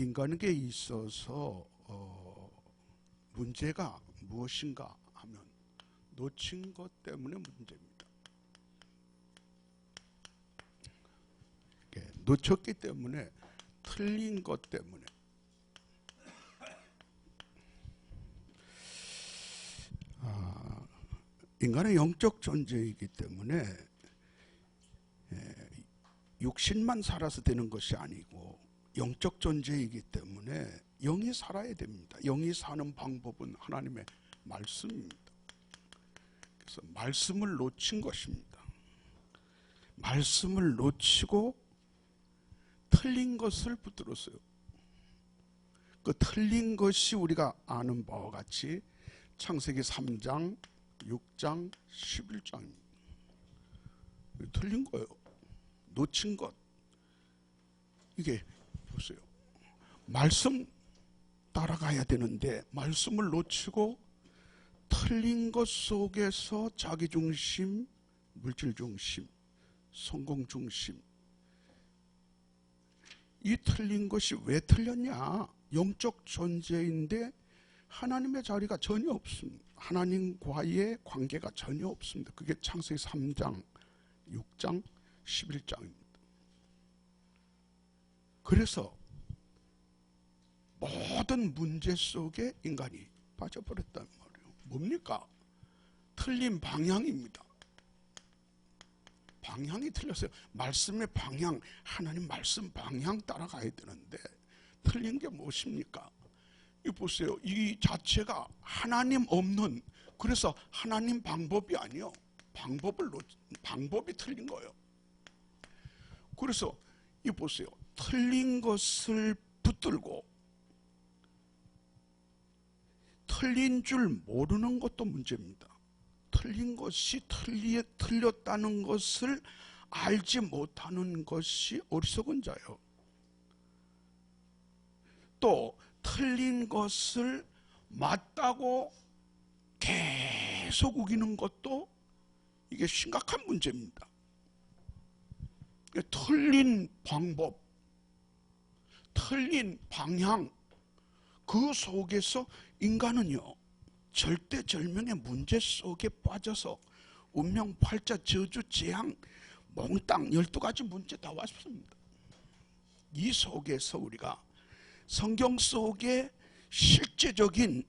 인간에게 있어서 어, 문제가 무엇인가 하면 놓친 것 때문에 문제입니다. 예, 놓쳤기 때문에 틀린 것 때문에 아, 인간은 영적 존재이기 때문에 예, 육신만 살아서 되는 것이 아니고 영적 존재이기 때문에 영이 살아야 됩니다. 영이 사는 방법은 하나님의 말씀입니다. 그래서 말씀을 놓친 것입니다. 말씀을 놓치고 틀린 것을 붙들었어요. 그 틀린 것이 우리가 아는 바와 같이 창세기 3장, 6장, 11장입니다. 틀린 거예요. 놓친 것. 이게 보세요. 말씀 따라가야 되는데 말씀을 놓치고 틀린 것 속에서 자기 중심, 물질 중심, 성공 중심. 이 틀린 것이 왜 틀렸냐? 영적 존재인데 하나님의 자리가 전혀 없습니다. 하나님과의 관계가 전혀 없습니다. 그게 창세기 3장, 6장, 11장입니다. 그래서 모든 문제 속에 인간이 빠져버렸단 말이에요. 뭡니까? 틀린 방향입니다. 방향이 틀렸어요. 말씀의 방향, 하나님 말씀 방향 따라가야 되는데 틀린 게 무엇입니까? 이 보세요. 이 자체가 하나님 없는 그래서 하나님 방법이 아니요. 방법을 놓, 방법이 틀린 거예요. 그래서 이 보세요. 틀린 것을 붙들고 틀린 줄 모르는 것도 문제입니다. 틀린 것이 틀리, 틀렸다는 것을 알지 못하는 것이 어리석은 자요. 또 틀린 것을 맞다고 계속 우기는 것도 이게 심각한 문제입니다. 틀린 방법, 틀린 방향, 그 속에서 인간은요, 절대절명의 문제 속에 빠져서 운명, 팔자, 저주, 재앙, 몽땅 12가지 문제 다 왔습니다. 이 속에서 우리가 성경 속에 실제적인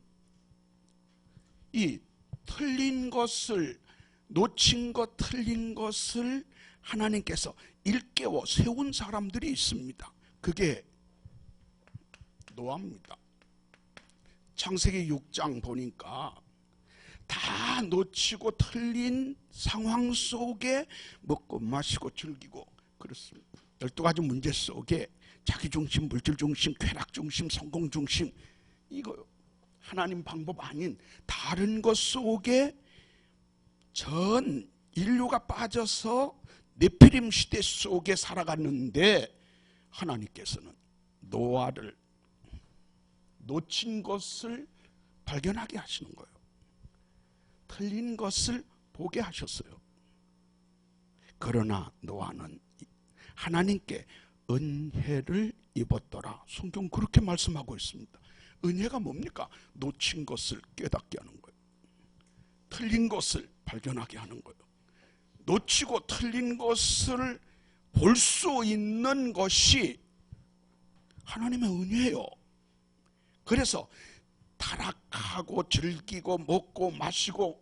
이 틀린 것을 놓친 것, 틀린 것을 하나님께서 일깨워 세운 사람들이 있습니다. 그게 노아입니다. 창세기 6장 보니까 다 놓치고 틀린 상황 속에 먹고 마시고 즐기고 그렇습니다. 12가지 문제 속에 자기중심, 물질중심, 쾌락중심, 성공중심 이거 하나님 방법 아닌 다른 것 속에 전 인류가 빠져서 네피림 시대 속에 살아갔는데 하나님께서는 노아를 놓친 것을 발견하게 하시는 거예요. 틀린 것을 보게 하셨어요. 그러나 노아는 하나님께 은혜를 입었더라. 성경 그렇게 말씀하고 있습니다. 은혜가 뭡니까? 놓친 것을 깨닫게 하는 거예요. 틀린 것을 발견하게 하는 거예요. 놓치고 틀린 것을 볼 수 있는 것이 하나님의 은혜예요. 그래서 타락하고 즐기고 먹고 마시고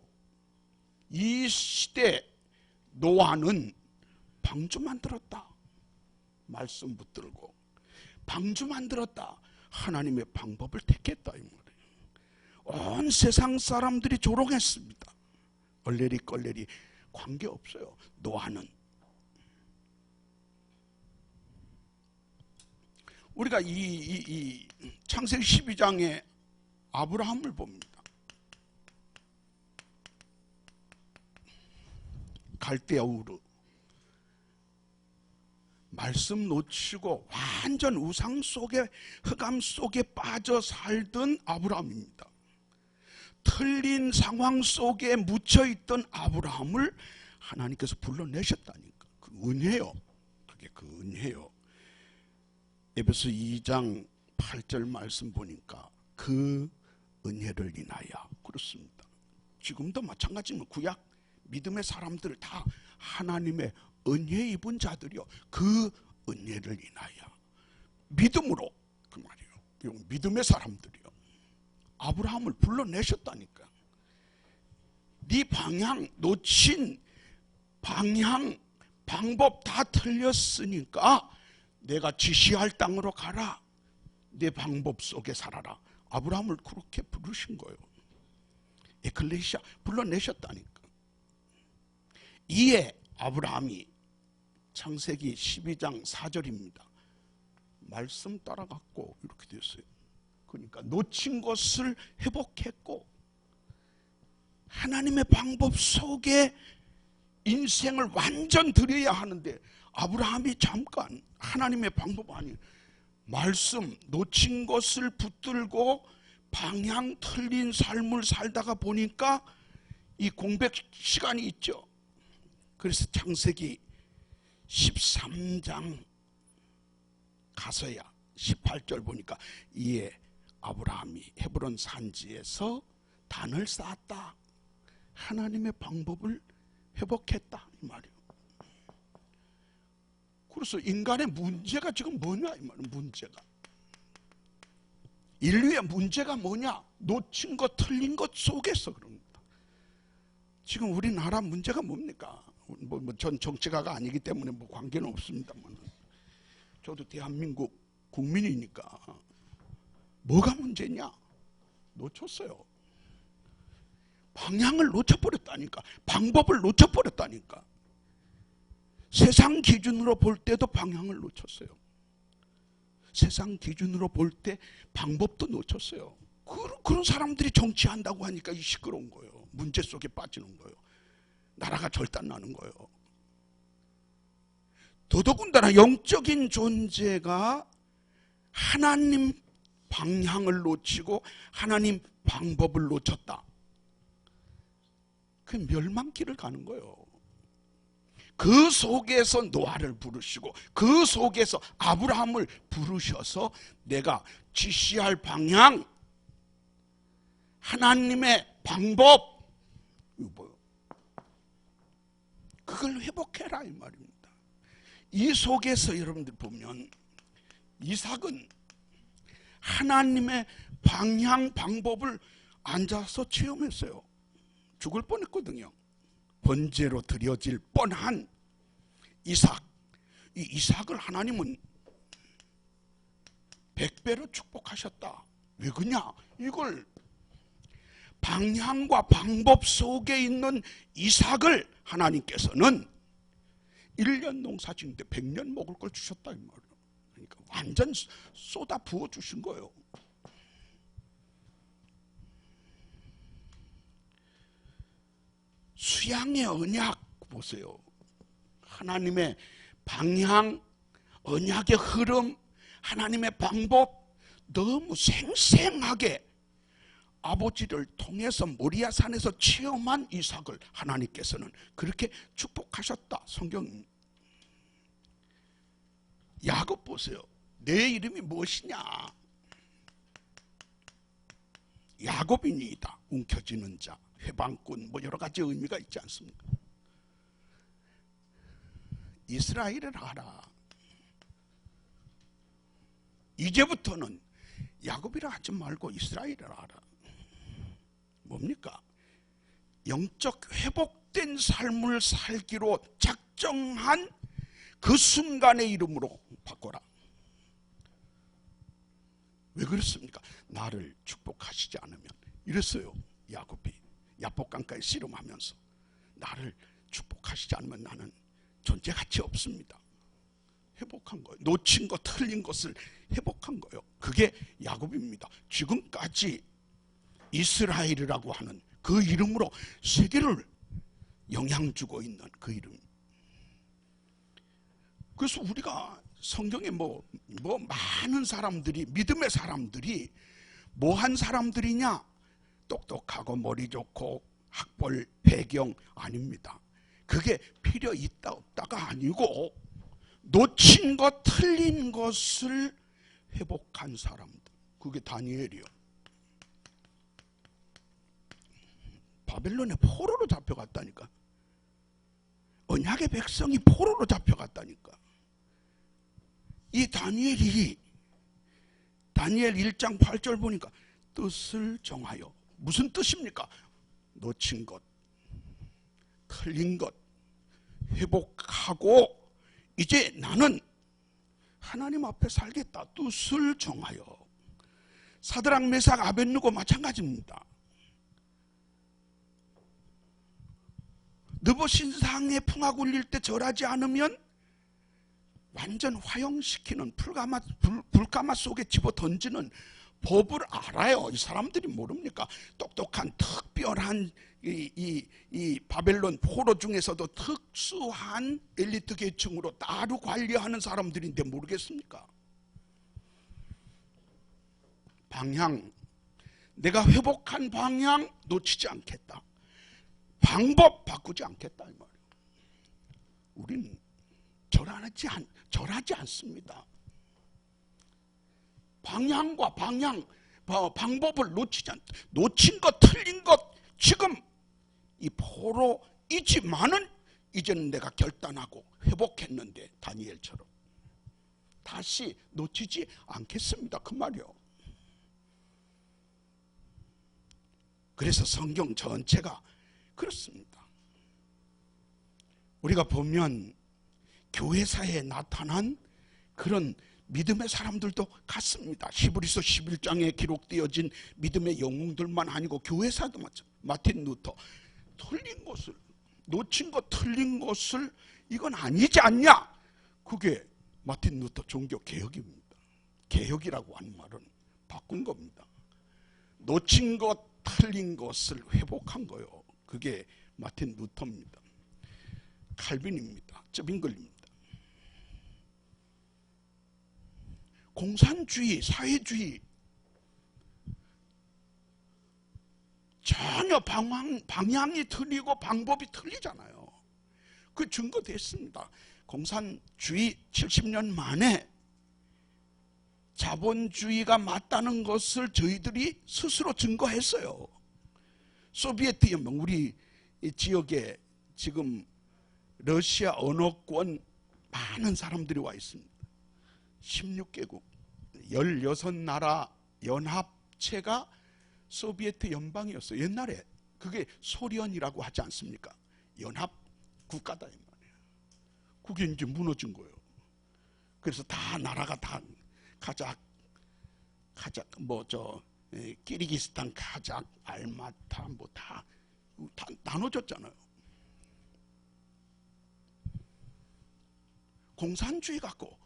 이 시대 노아는 방주 만들었다. 말씀 붙들고 방주 만들었다. 하나님의 방법을 택했다 이 말이에요. 온 세상 사람들이 조롱했습니다. 얼레리 껄레리 관계 없어요. 노아는 우리가 이, 이, 이 창세기 12장에 아브라함을 봅니다. 갈대아 우르 말씀 놓치고 완전 우상 속에 흑암 속에 빠져 살던 아브라함입니다. 틀린 상황 속에 묻혀 있던 아브라함을 하나님께서 불러내셨다니까. 그 은혜요. 그게 그 은혜요. 에베소 2장 8절 말씀 보니까 그 은혜를 인하여 그렇습니다. 지금도 마찬가지면 구약 믿음의 사람들 다 하나님의 은혜 입은 자들이요. 그 은혜를 인하여 믿음으로 그 말이에요. 이 믿음의 사람들이요. 아브라함을 불러내셨다니까. 네 방향 놓친 방향 방법 다 틀렸으니까 내가 지시할 땅으로 가라. 내 방법 속에 살아라. 아브라함을 그렇게 부르신 거예요. 에클레시아 불러내셨다니까. 이에 아브라함이 창세기 12장 4절입니다. 말씀 따라갔고 이렇게 됐어요. 그러니까 놓친 것을 회복했고 하나님의 방법 속에 인생을 완전 드려야 하는데 아브라함이 잠깐 하나님의 방법 아니 말씀 놓친 것을 붙들고 방향 틀린 삶을 살다가 보니까 이 공백 시간이 있죠. 그래서 창세기 13장 가서야 18절 보니까 이에 아브라함이 헤브론 산지에서 단을 쌓았다. 하나님의 방법을 회복했다 이 말이에요. 그래서 인간의 문제가 지금 뭐냐. 문제가 인류의 문제가 뭐냐? 놓친 것, 틀린 것 속에서 그럽니다. 지금 우리나라 문제가 뭡니까? 뭐, 뭐, 전 정치가가 아니기 때문에 뭐 관계는 없습니다만. 저도 대한민국 국민이니까. 뭐가 문제냐? 놓쳤어요. 방향을 놓쳐버렸다니까. 방법을 놓쳐버렸다니까. 세상 기준으로 볼 때도 방향을 놓쳤어요. 세상 기준으로 볼 때 방법도 놓쳤어요. 그- 그런 사람들이 정치한다고 하니까 이 시끄러운 거예요. 문제 속에 빠지는 거예요. 나라가 절단나는 거예요. 더더군다나 영적인 존재가 하나님 방향을 놓치고 하나님 방법을 놓쳤다. 그 멸망길을 가는 거예요. 그 속에서 노아를 부르시고 그 속에서 아브라함을 부르셔서 내가 지시할 방향 하나님의 방법? 그걸 회복해라 이 말입니다. 이 속에서 여러분들 보면 이삭은 하나님의 방향 방법을 앉아서 체험했어요. 죽을 뻔했거든요. 번제로 드려질 뻔한 이삭. 이 이삭을 하나님은 백배로 축복하셨다. 왜 그냐? 이걸 방향과 방법 속에 있는 이삭을 하나님께서는 1년 농사 짓는데 100년 먹을 걸 주셨다 이 말이에요. 그러니까 완전 쏟아 부어 주신 거예요. 수양의 언약 보세요. 하나님의 방향, 언약의 흐름, 하나님의 방법 너무 생생하게 아버지를 통해서 모리아 산에서 체험한 이삭을 하나님께서는 그렇게 축복하셨다. 성경 야곱 보세요. 내 이름이 무엇이냐? 야곱이니이다. 움켜쥐는 자, 해방꾼, 뭐 여러 가지 의미가 있지 않습니까? 이스라엘을 알아. 이제부터는 야곱이라 하지 말고 이스라엘을 알아. 뭡니까? 영적 회복된 삶을 살기로 작정한 그 순간의 이름으로 바꿔라. 왜 그렇습니까? 나를 축복하시지 않으면 이랬어요. 야곱이 야복강가에 씨름하면서 나를 축복하시지 않으면 나는 존재 가치 없습니다. 회복한 거예요. 놓친 것, 틀린 것을 회복한 거예요. 그게 야곱입니다. 지금까지 이스라엘이라고 하는 그 이름으로 세계를 영향 주고 있는 그 이름. 그래서 우리가 성경에 뭐, 뭐 많은 사람들이, 믿음의 사람들이 뭐한 사람들이냐? 똑똑하고 머리 좋고 학벌 배경 아닙니다. 그게 필요 있다 없다가 아니고 놓친 것 틀린 것을 회복한 사람들. 그게 다니엘이요. 바벨론의 포로로 잡혀갔다니까. 언약의 백성이 포로로 잡혀갔다니까. 이 다니엘이 다니엘 1장 8절 보니까 뜻을 정하여 무슨 뜻입니까? 놓친 것, 틀린 것 회복하고 이제 나는 하나님 앞에 살겠다. 뜻을 정하여 사드랑 메삭 아벤누고 마찬가지입니다. 느보 신상에 풍악 울릴 때 절하지 않으면 완전 화형시키는 불가마, 불, 불가마 속에 집어 던지는 법을 알아요. 이 사람들이 모릅니까? 똑똑한 특별한 이, 이, 이 바벨론 포로 중에서도 특수한 엘리트 계층으로 따로 관리하는 사람들인데 모르겠습니까? 방향, 내가 회복한 방향 놓치지 않겠다. 방법 바꾸지 않겠다 이 말이에요. 우리는 절하지 않 절하지 않습니다. 방향과 방향 방법을 놓치지 않 놓친 것 틀린 것 지금 이 포로 이지만은 이제는 내가 결단하고 회복했는데 다니엘처럼 다시 놓치지 않겠습니다. 그 말이요. 그래서 성경 전체가 그렇습니다. 우리가 보면 교회사에 나타난 그런 믿음의 사람들도 같습니다. 히브리서 11장에 기록되어진 믿음의 영웅들만 아니고 교회사도 마찬 마틴 루터 틀린 것을 놓친 것 틀린 것을 이건 아니지 않냐? 그게 마틴 루터 종교 개혁입니다. 개혁이라고 하는 말은 바꾼 겁니다. 놓친 것 틀린 것을 회복한 거요. 그게 마틴 루터입니다. 칼빈입니다. 저빙글입니다. 공산주의, 사회주의 전혀 방향, 방향이 틀리고 방법이 틀리잖아요. 그 증거 됐습니다. 공산주의 70년 만에 자본주의가 맞다는 것을 저희들이 스스로 증거했어요. 소비에트 연맹 우리 지역에 지금 러시아 언어권 많은 사람들이 와 있습니다. 16개국 16나라 연합체가 소비에트 연방이었어요. 옛날에 그게 소련이라고 하지 않습니까? 연합 국가다 이 말이에요. 그게 이제 무너진 거예요. 그래서 다 나라가 다 가작 가작 뭐저 예, 키르기스탄, 카작, 알마타 뭐 다 다 나눠졌잖아요. 공산주의 갖고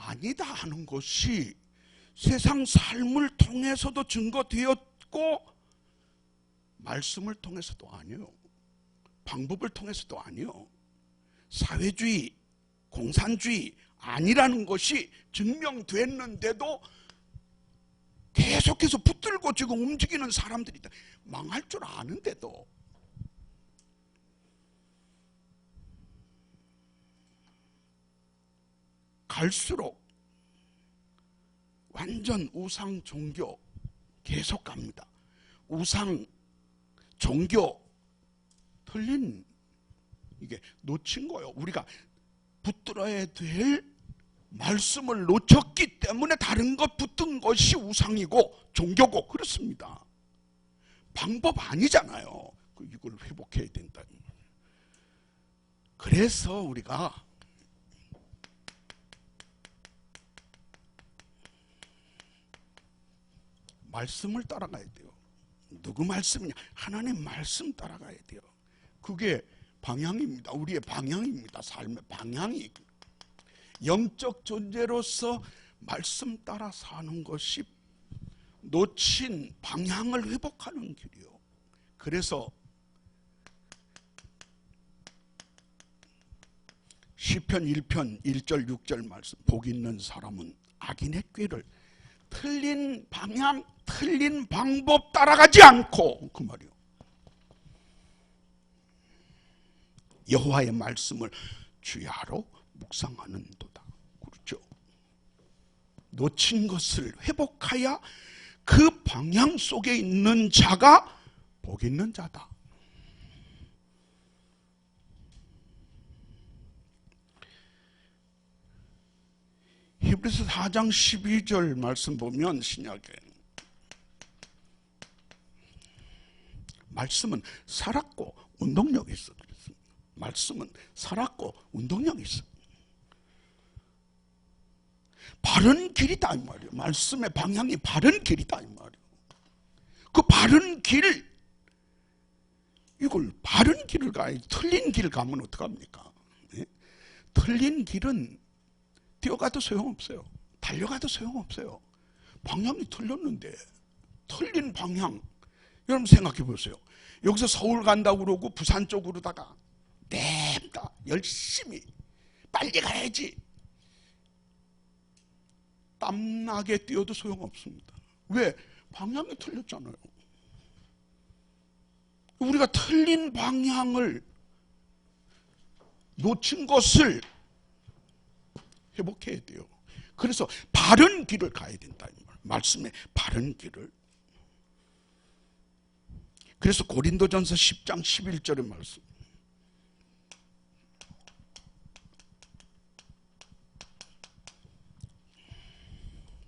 아니다 하는 것이 세상 삶을 통해서도 증거되었고 말씀을 통해서도 아니요. 방법을 통해서도 아니요. 사회주의, 공산주의 아니라는 것이 증명됐는데도 계속해서 붙들고 지금 움직이는 사람들이 있다. 망할 줄 아는데도 갈수록 완전 우상 종교 계속 갑니다. 우상 종교 틀린 이게 놓친 거예요. 우리가 붙들어야 될 말씀을 놓쳤기 때문에 다른 것 붙은 것이 우상이고 종교고 그렇습니다. 방법 아니잖아요. 그 이걸 회복해야 된다. 그래서 우리가 말씀을 따라가야 돼요. 누구 말씀이냐? 하나님 말씀 따라가야 돼요. 그게 방향입니다. 우리의 방향입니다. 삶의 방향이 영적 존재로서 말씀 따라 사는 것이 놓친 방향을 회복하는 길이요. 그래서 시편 1편 1절 6절 말씀 복 있는 사람은 악인의 꾀를 틀린 방향, 틀린 방법 따라가지 않고 그 말이요. 여호와의 말씀을 주야로 묵상하는 도다. 그렇죠? 놓친 것을 회복하여 그 방향 속에 있는 자가 복 있는 자다. 히브리서 4장 12절 말씀 보면 신약에 말씀은 살았고 운동력이 있어. 말씀은 살았고 운동력이 있어. 바른 길이다 이 말이에요. 말씀의 방향이 바른 길이다 이 말이에요. 그 바른 길 이걸 바른 길을 가야 틀린 길을 가면 어떡합니까? 예? 틀린 길은 뛰어가도 소용없어요. 달려가도 소용없어요. 방향이 틀렸는데 틀린 방향 여러분 생각해 보세요. 여기서 서울 간다고 그러고 부산 쪽으로다가 냅다 열심히 빨리 가야지 땀나게 뛰어도 소용없습니다. 왜? 방향이 틀렸잖아요. 우리가 틀린 방향을 놓친 것을 회복해야 돼요. 그래서 바른 길을 가야 된다. 이 말. 말씀의 바른 길을. 그래서 고린도전서 10장 11절의 말씀.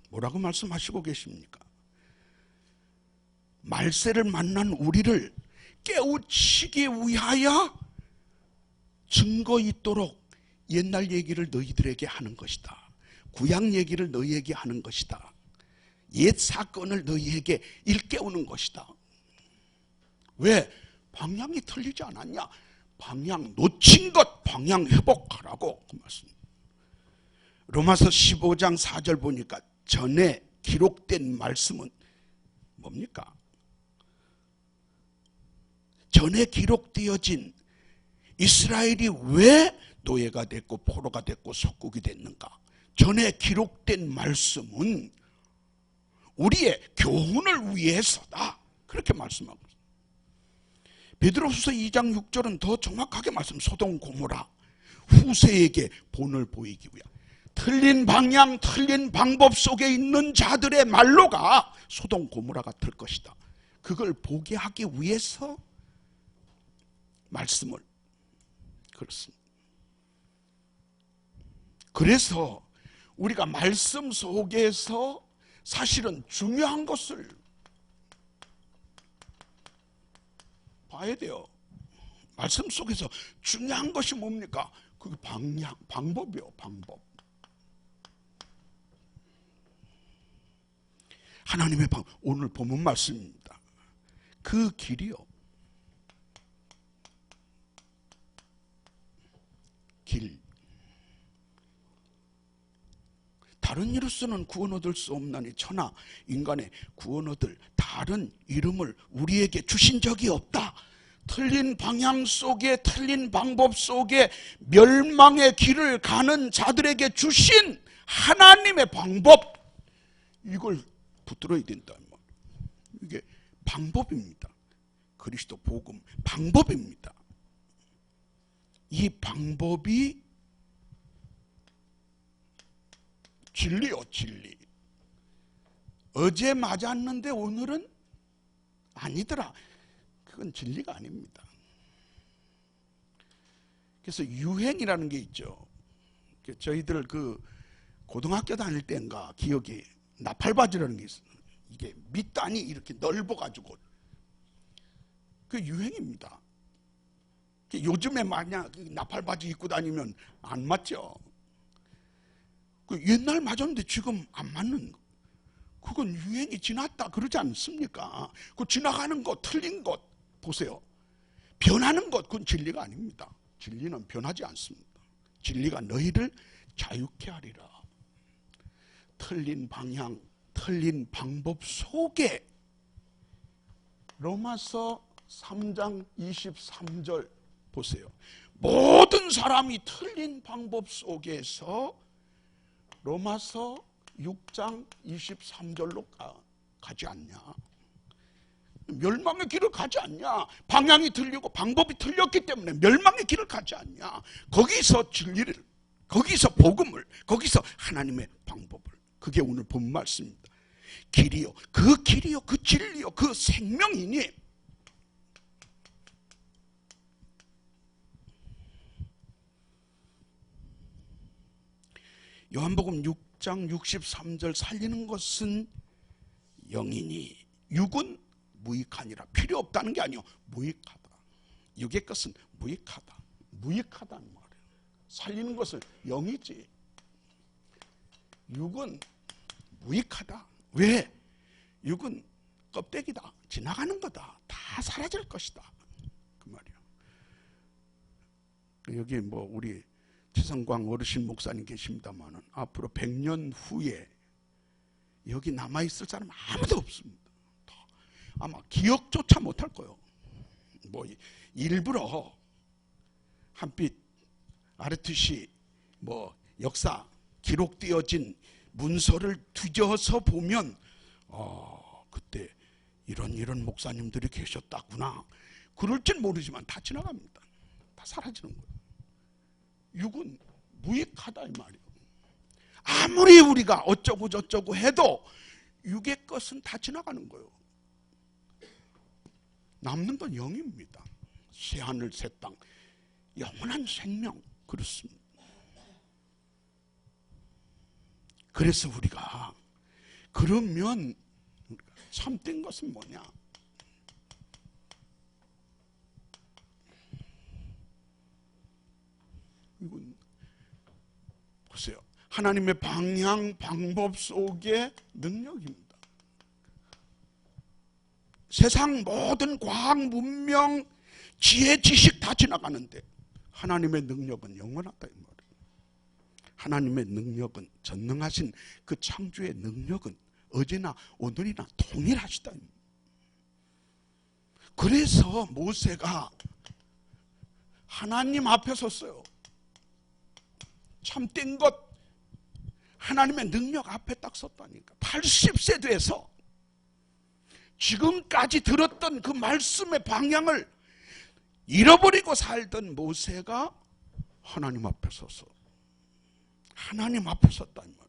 뭐라고 말씀하시고 계십니까? 말세를 만난 우리를 깨우치기 위하여 증거 있도록 옛날 얘기를 너희들에게 하는 것이다. 구약 얘기를 너희에게 하는 것이다. 옛 사건을 너희에게 일깨우는 것이다. 왜? 방향이 틀리지 않았냐? 방향 놓친 것 방향 회복하라고 그 말씀. 로마서 15장 4절 보니까 전에 기록된 말씀은 뭡니까? 전에 기록되어진 이스라엘이 왜 노예가 됐고 포로가 됐고 속국이 됐는가? 전에 기록된 말씀은 우리의 교훈을 위해서다. 그렇게 말씀하고. 베드로후서 2장 6절은 더 정확하게 말씀 소동 고모라 후세에게 본을 보이기 위하 틀린 방향, 틀린 방법 속에 있는 자들의 말로가 소동 고모라가 될 것이다. 그걸 보게 하기 위해서 말씀을 그렇습니다. 그래서 우리가 말씀 속에서 사실은 중요한 것을 봐야 돼요. 말씀 속에서 중요한 것이 뭡니까? 그 방향, 방법이요, 방법. 하나님의 방, 오늘 본문 말씀입니다. 그 길이요. 길. 다른 이로서는 구원 얻을 수 없나니 천하 인간의 구원 얻을 다른 이름을 우리에게 주신 적이 없다. 틀린 방향 속에 틀린 방법 속에 멸망의 길을 가는 자들에게 주신 하나님의 방법 이걸 붙들어야 된다. 이게 방법입니다. 그리스도 복음 방법입니다. 이 방법이 진리요, 진리. 어제 맞았는데 오늘은 아니더라. 그건 진리가 아닙니다. 그래서 유행이라는 게 있죠. 저희들 그 고등학교 다닐 때인가 기억이 나팔바지라는 게 있어요. 이게 밑단이 이렇게 넓어가지고 그 유행입니다. 요즘에 만약 나팔바지 입고 다니면 안 맞죠. 그 옛날 맞았는데 지금 안 맞는 거. 그건 유행이 지났다 그러지 않습니까? 그 지나가는 것, 틀린 것 보세요. 변하는 것 그건 진리가 아닙니다. 진리는 변하지 않습니다. 진리가 너희를 자유케 하리라. 틀린 방향, 틀린 방법 속에 로마서 3장 23절 보세요. 모든 사람이 틀린 방법 속에서 로마서 6장 23절로 가, 가지 않냐? 멸망의 길을 가지 않냐? 방향이 틀리고 방법이 틀렸기 때문에 멸망의 길을 가지 않냐? 거기서 진리를, 거기서 복음을, 거기서 하나님의 방법을 그게 오늘 본 말씀입니다. 길이요. 그 길이요. 그 진리요. 그 생명이니 요한복음 6장 63절 살리는 것은 영이니 육은 무익하니라. 필요 없다는 게 아니요 무익하다. 육의 것은 무익하다. 무익하다는 말이에요. 살리는 것은 영이지. 육은 무익하다. 왜? 육은 껍데기다. 지나가는 거다. 다 사라질 것이다. 그 말이에요. 여기 뭐 우리 최성광 어르신 목사님 계십니다만은 앞으로 100년 후에 여기 남아 있을 사람 아무도 없습니다. 아마 기억조차 못할 거예요. 뭐 일부러 한빛 아르투시 뭐 역사 기록되어진 문서를 뒤져서 보면 어 그때 이런 이런 목사님들이 계셨다구나 그럴진 모르지만 다 지나갑니다. 다 사라지는 거예요. 육은 무익하다 이 말이에요. 아무리 우리가 어쩌고 저쩌고 해도 육의 것은 다 지나가는 거예요. 남는 건 영입니다. 새 하늘 새 땅. 영원한 생명 그렇습니다. 그래서 우리가 그러면 참된 것은 뭐냐? 이건 보세요. 하나님의 방향, 방법 속의 능력입니다. 세상 모든 과학, 문명, 지혜, 지식 다 지나가는데 하나님의 능력은 영원하다 이. 하나님의 능력은 전능하신 그 창조의 능력은 어제나 오늘이나 동일하시다. 그래서 모세가 하나님 앞에 섰어요. 참된 것 하나님의 능력 앞에 딱 섰다니까 80세 돼서 지금까지 들었던 그 말씀의 방향을 잃어버리고 살던 모세가 하나님 앞에 서서 하나님 앞에 섰단 말이에요.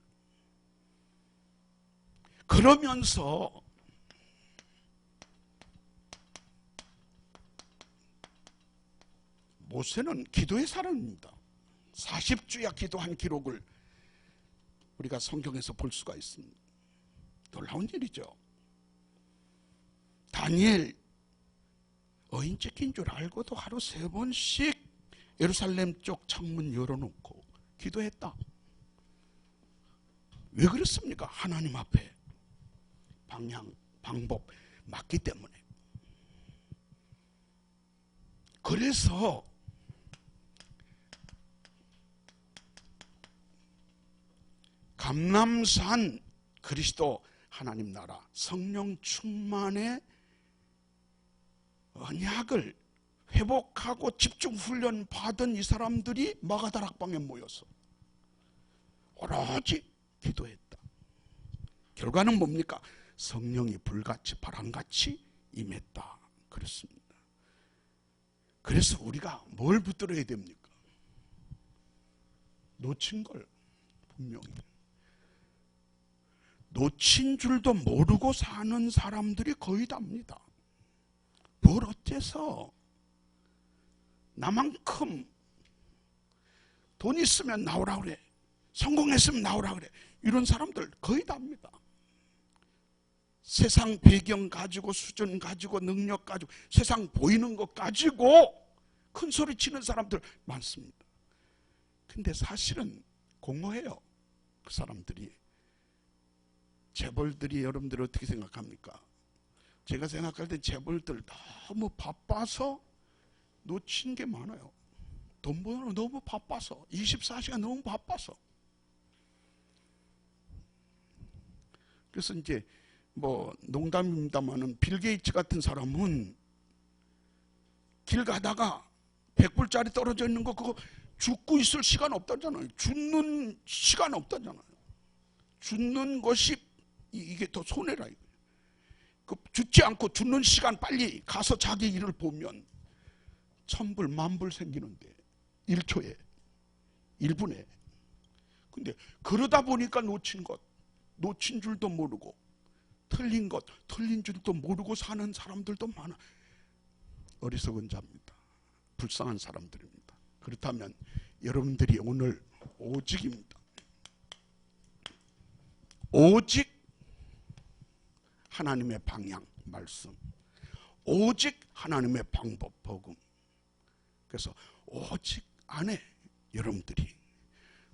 그러면서 모세는 기도의 사람입니다. 40주야 기도한 기록을 우리가 성경에서 볼 수가 있습니다. 놀라운 일이죠. 다니엘 어인 찍힌 줄 알고도 하루 세 번씩 예루살렘 쪽 창문 열어놓고 기도했다. 왜 그렇습니까? 하나님 앞에 방향, 방법 맞기 때문에. 그래서 감남산 그리스도 하나님 나라 성령 충만의 언약을 회복하고 집중 훈련 받은 이 사람들이 마가다락방에 모여서 오로지 기도했다. 결과는 뭡니까? 성령이 불같이 바람같이 임했다. 그렇습니다. 그래서 우리가 뭘 붙들어야 됩니까? 놓친 걸 분명히. 놓친 줄도 모르고 사는 사람들이 거의 답니다. 뭘 어째서 나만큼 돈 있으면 나오라 그래. 성공했으면 나오라 그래. 이런 사람들 거의 답니다. 세상 배경 가지고 수준 가지고 능력 가지고 세상 보이는 것 가지고 큰 소리 치는 사람들 많습니다. 근데 사실은 공허해요. 그 사람들이. 재벌들이 여러분들 어떻게 생각합니까? 제가 생각할 때 재벌들 너무 바빠서 놓친 게 많아요. 돈 버느라 너무 바빠서 24시간 너무 바빠서 그래서 이제 뭐 농담입니다만은 빌 게이츠 같은 사람은 길 가다가 100불짜리 떨어져 있는 거 그거 죽고 있을 시간 없다잖아요. 죽는 시간 없다잖아요. 죽는 것이 이게 더 손해라. 그 죽지 않고 죽는 시간 빨리 가서 자기 일을 보면 천불 만불 생기는데 1초에 1분에 근데 그러다 보니까 놓친 것 놓친 줄도 모르고 틀린 것, 틀린 줄도 모르고 사는 사람들도 많아. 어리석은 자입니다. 불쌍한 사람들입니다. 그렇다면 여러분들이 오늘 오직입니다. 오직 하나님의 방향, 말씀. 오직 하나님의 방법, 복음. 그래서 오직 안에 여러분들이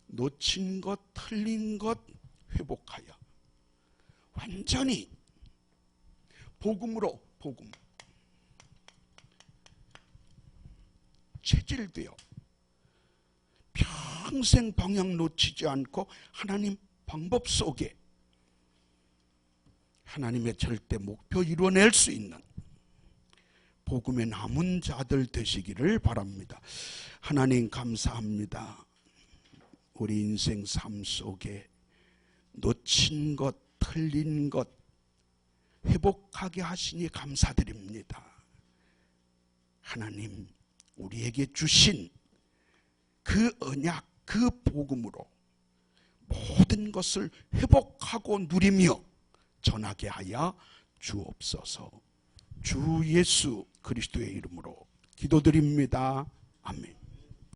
놓친 것, 틀린 것 회복하여 완전히 복음으로 복음 체질되어 평생 방향 놓치지 않고 하나님 방법 속에 하나님의 절대 목표 이루어낼 수 있는 복음의 남은 자들 되시기를 바랍니다. 하나님 감사합니다. 우리 인생 삶 속에 놓친 것, 틀린 것 회복하게 하시니 감사드립니다. 하나님, 우리에게 주신 그 언약, 그 복음으로 모든 것을 회복하고 누리며 전하게 하여 주옵소서. 주 예수 그리스도의 이름으로 기도드립니다. 아멘.